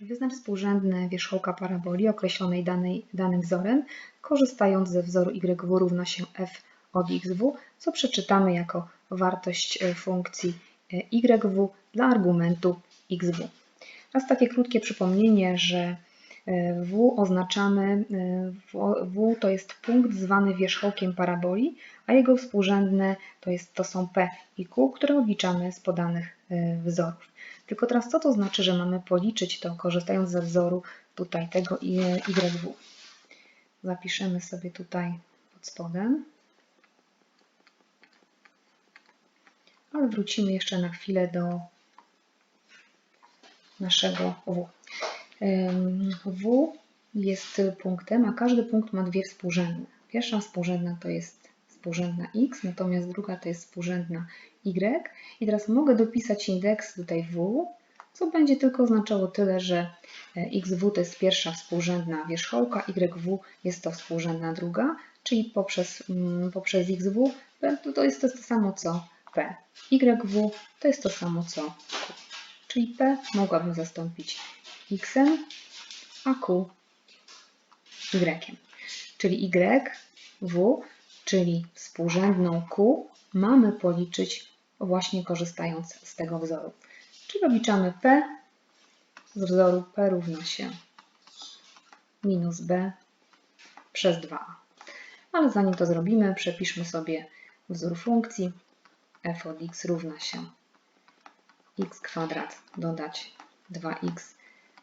Wyznacz współrzędne wierzchołka paraboli określonej danej, danym wzorem, korzystając ze wzoru YW równa się f od xw, co przeczytamy jako wartość e, funkcji e, YW dla argumentu xw. Teraz takie krótkie przypomnienie, że e, W oznaczamy, w to jest punkt zwany wierzchołkiem paraboli, a jego współrzędne to, jest, to są P i Q, które obliczamy z podanych wzorów. Tylko teraz co to znaczy, że mamy policzyć to, korzystając ze wzoru tutaj tego YW. Zapiszemy sobie tutaj pod spodem. Ale wrócimy jeszcze na chwilę do naszego W. W jest punktem, a każdy punkt ma dwie współrzędne. Pierwsza współrzędna to jest współrzędna x, natomiast druga to jest współrzędna y. I teraz mogę dopisać indeks tutaj w, co będzie tylko oznaczało tyle, że e, xw to jest pierwsza współrzędna wierzchołka, yw jest to współrzędna druga, czyli poprzez, mm, poprzez xw to jest to, samo co p. yw to jest to samo co q. Czyli p mogłabym zastąpić x, a q y. Czyli y, w czyli współrzędną Q, mamy policzyć właśnie korzystając z tego wzoru. Czyli obliczamy P z wzoru P równa się minus B przez 2a. Ale zanim to zrobimy, przepiszmy sobie wzór funkcji f od x równa się x kwadrat dodać 2x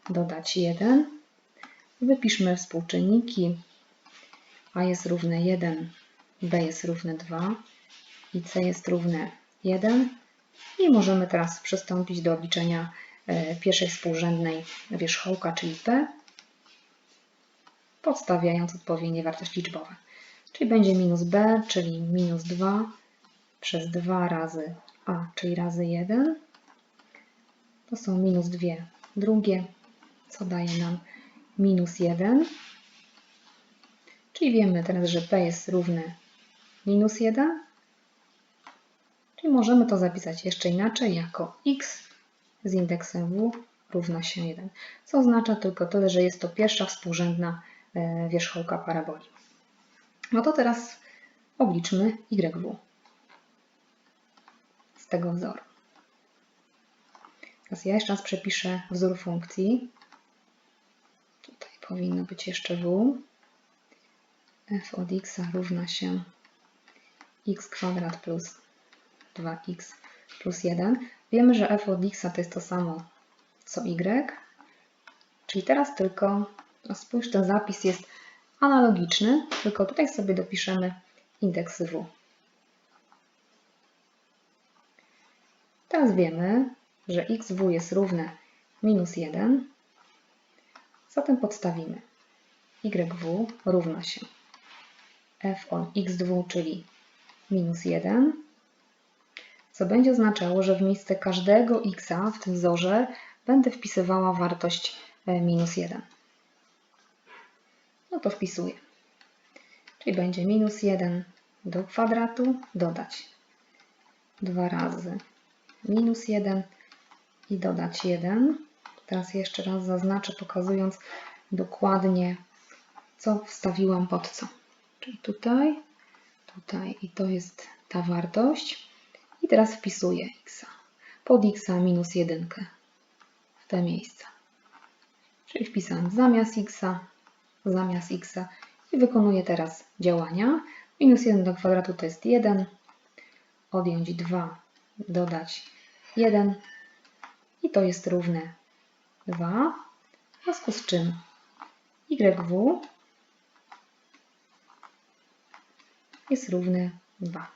dodać 1. Wypiszmy współczynniki. a jest równe 1 b jest równe 2 i c jest równe 1. I możemy teraz przystąpić do obliczenia e, pierwszej współrzędnej wierzchołka, czyli p, podstawiając odpowiednie wartości liczbowe. Czyli będzie minus b, czyli minus 2 przez 2 razy a, czyli razy 1. To są minus 2 drugie, co daje nam minus 1. Czyli wiemy teraz, że p jest równe minus 1. Czyli możemy to zapisać jeszcze inaczej jako x z indeksem w równa się 1. Co oznacza tylko tyle, że jest to pierwsza współrzędna e, wierzchołka paraboli. No to teraz obliczmy YW z tego wzoru. Teraz ja jeszcze raz przepiszę wzór funkcji. Tutaj powinno być jeszcze w. f od x równa się x kwadrat plus 2x plus 1. Wiemy, że f od x to jest to samo co y. Czyli teraz tylko, no spójrz, ten zapis jest analogiczny, tylko tutaj sobie dopiszemy indeks w. Teraz wiemy, że xw jest równe minus 1, zatem podstawimy yw równa się f od x2, czyli minus 1, co będzie oznaczało, że w miejsce każdego x w tym wzorze będę wpisywała wartość e, minus 1. No to wpisuję. Czyli będzie minus 1 do kwadratu dodać 2 razy minus 1 i dodać 1. Teraz jeszcze raz zaznaczę, pokazując dokładnie, co wstawiłam pod co. Czyli tutaj tutaj i to jest ta wartość. I teraz wpisuję x. Pod x minus 1 w te miejsca. Czyli wpisałam zamiast x, zamiast x i wykonuję teraz działania. Minus 1 do kwadratu to jest 1, odjąć 2, dodać 1 i to jest równe 2, w związku z czym yw jest równy 2.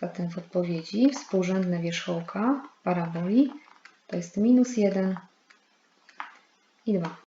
Zatem w odpowiedzi współrzędne wierzchołka paraboli to jest minus 1 i 2.